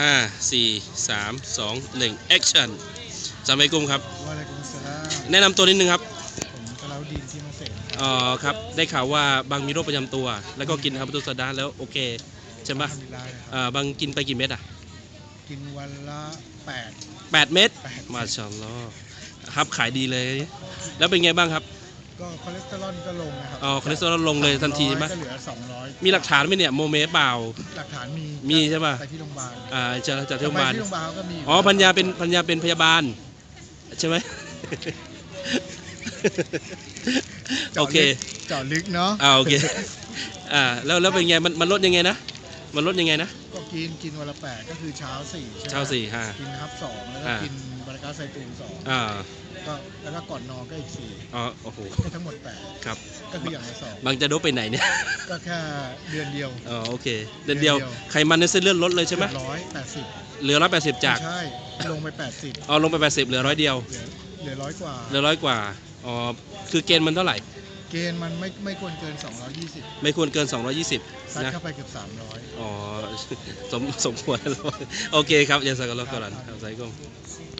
ห้าสี่สามสองหนึ่งแอคชั่นสามไอกุ้มครับวะอะลัยกุมสลามแนะนำตัวนิดนึงครับผมกะลาดีนที่มาเสงอ๋อครับ ได้ข่าวว่าบางมีโรคประจำตัว แล้วก็กินฮับตุสดาแล้วโอเค ใช่ปะทำดีไลน์นะครับ อ่าบางกินไปกี่เม็ดอะกินวันละแปดแปดเม็ดแปดมาชาอัลลอฮ์ครับขายดีเลย แล้วเป็นไงบ้างครับ ก็คอเลสเตอรอลก็ลงนะครับอ๋อคอเลสเตอรอลลงเลยทันทีใช่ไหมก็เหลือสองร้อยมีหลักฐานไหมเนี่ยโมเมเปล่า หลักฐานมีมีใช่ปะไปที่โรงพยาบาลอ่าจะจะที่โรงพยาบาลไปที่โรงพยาบาลก็มีอ๋อพัญญาเป็นพัญญาเป็นพยาบาล ใช่ไหมโอเคเจาะลึกเนาะอ่าโอเคอ่าแล้วแล้วเป็นไงมันมันลดยังไงนะมันลดยังไงนะก็กินกินวันละแปดก็คือเช้าสี่ใช่ไหมเช้าสี่ฮะกินฮับสองแล้วก็อ่ากิน บาราก้าไซตูนสองอ่าก็แล้วก็ก่อนนอนก็อีกสี่อ๋อโอ้โหก็ทั้งหมดแปดครับ ก็คืออย่างละสองบางจะโดบไปไหนเนี่ย ก็แค่เดือนเดียวอ๋อโอเคเดือนเดียวเดือนเดียวไขมันในเส้นเลือดลดเลยใช่ไหมร้อยแปดสิบเหลือร้อยแปดสิบจากใช่ลงไปแปดสิบอ๋อลงไปแปดสิบเหลือร้อยเดียวเหลือเหลือร้อยกว่าเหลือร้อยกว่าอ๋อคือเกณฑ์มันเท่าไหร่เกณฑ์มันไม่ไม่ควรเกิน 220 ไม่ควรเกินซัด220นะเข้าไปเกือบ 300 อ๋อ สมสมควรแล้ว โอเคครับอย่าสักการะก่อนครับใส่กล้อง